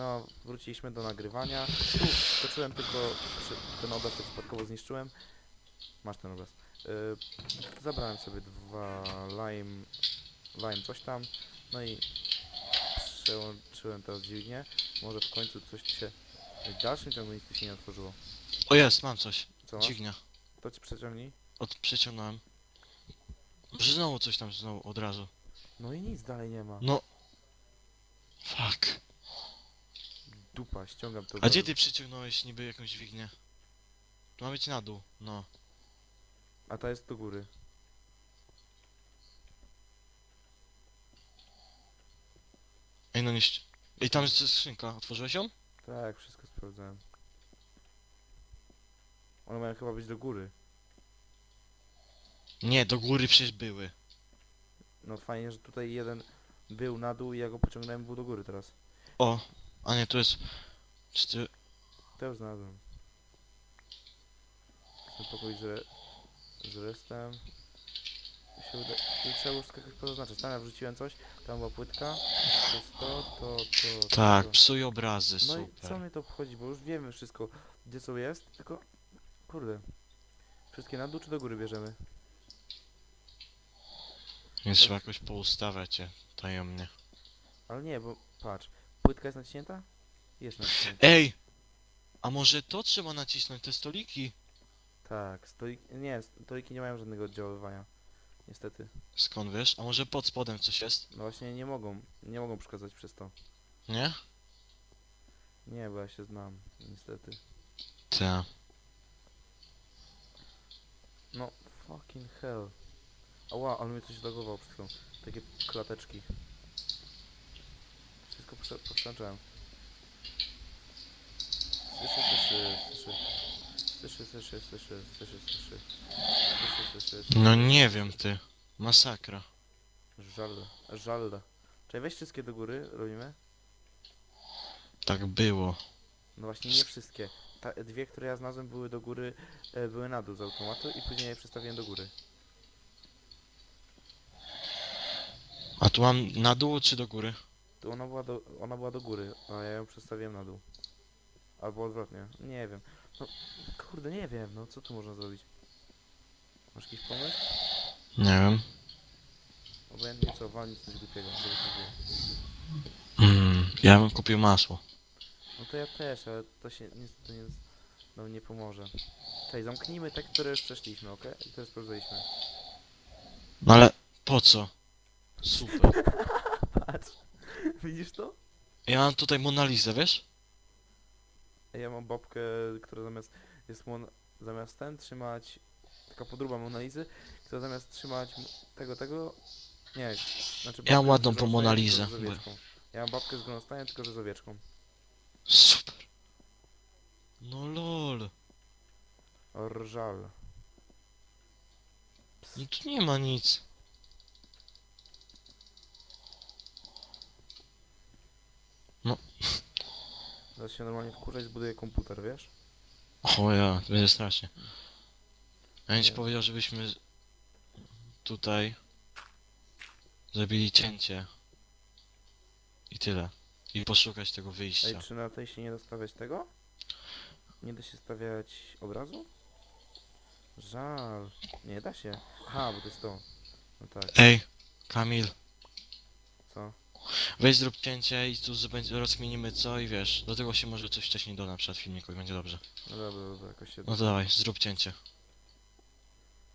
No, wróciliśmy do nagrywania. Tu skoczyłem tylko, ten obraz to przypadkowo zniszczyłem. Masz ten obraz. Yy, zabrałem sobie dwa lime, lime coś tam. No i przełączyłem teraz dźwignię. Może w końcu coś się... W dalszym ciągu nic tu się nie otworzyło. O jest, mam coś. Co masz? Dźwignia. To ci przeciągnij. Od, przeciągnąłem. Znowu coś tam znowu od razu. No i nic dalej nie ma. No. Fuck. Dupa, ściągam to. A gdzie ty przyciągnąłeś niby jakąś dźwignię? To ma być na dół, no. A ta jest do góry. Ej no nie ści- Ej tam jest skrzynka, otworzyłeś ją? Tak, wszystko sprawdzałem. One mają chyba być do góry. Nie, do góry przecież były. No fajnie, że tutaj jeden był na dół i ja go pociągnąłem był do góry teraz. O, a nie, tu jest... Czy ty... Już znalazłem. Ten pokój z, re... z restem. Się uda... I trzeba było wszystko jakoś pozaznaczyć. Tam ja wrzuciłem coś, tam była płytka. To jest to, to, to, to. Tak, to. psuj obrazy, No i co mnie to obchodzi, bo już wiemy wszystko, gdzie co jest, tylko... Kurde. Wszystkie na dół czy do góry bierzemy? Nie trzeba jakoś poustawiać je tajemnie. Ale nie, bo patrz. Płytka jest naciśnięta? Jest naciśnięta. Ej! A może to trzeba nacisnąć, te stoliki? Tak, stolik... Nie, stoliki nie mają żadnego oddziaływania. Niestety. Skąd wiesz? A może pod spodem coś jest? No właśnie nie mogą, nie mogą przeszkadzać przez to. Nie? Nie, bo ja się znam, niestety. Tak. No, fucking hell. Ała, ale mnie coś zlogowało przed chwilą. Takie klateczki. Wszystko przełączyłem. Słyszę, słyszę, słyszę. Słyszę, słyszę, słyszę, słyszę, słyszę. Słyszę, słyszę, No nie wiem ty. Masakra. Żal, żal. Czekaj, weź wszystkie do góry, robimy? Tak było. No właśnie nie wszystkie. Ta, dwie, które ja znalazłem były do góry, e, były na dół z automatu i później je przestawiłem do góry. A tu mam na dół czy do góry? To ona była do, ona była do góry, a ja ją przestawiłem na dół. Albo odwrotnie, nie wiem. No, kurde, nie wiem, no co tu można zrobić? Masz jakiś pomysł? Nie wiem. Obojętnie co, walnij coś głupiego, żeby coś było. Mm, ja bym kupił masło. No to ja też, ale to się niestety nie, nam nie pomoże. Czekaj, zamknijmy te, które już przeszliśmy, okej? I które sprawdzaliśmy. No ale po co? Super. Patrz, widzisz to? Ja mam tutaj Monalizę, wiesz? Ja mam babkę, która zamiast jest mon, zamiast ten trzymać taka podróba Monalizy, która zamiast trzymać m- tego, tego nie, znaczy Ja mam babkę ładną z po Monalizę, tylko z bo- owieczką. Ja mam babkę z gronostajem, tylko że z owieczką. Super. No lol. Rżal. No tu nie ma nic. Zaraz się normalnie wkurzać, zbuduję komputer, wiesz? O ja, to będzie strasznie. Ja bym ci powiedział, żebyśmy tutaj zrobili cięcie. I tyle. I poszukać tego Ej, wyjścia. czy na tej się nie da stawiać tego? Nie da się stawiać obrazu? Żal. Nie da się. Aha, bo to jest to. No tak, Ej, Kamil, co? Weź zrób cięcie i tu zbędzie- rozkminimy co i wiesz, do tego się może coś wcześniej doda na przykład filmiku i będzie dobrze. No dobra, dobra, jakoś się... No to dawaj, zrób cięcie.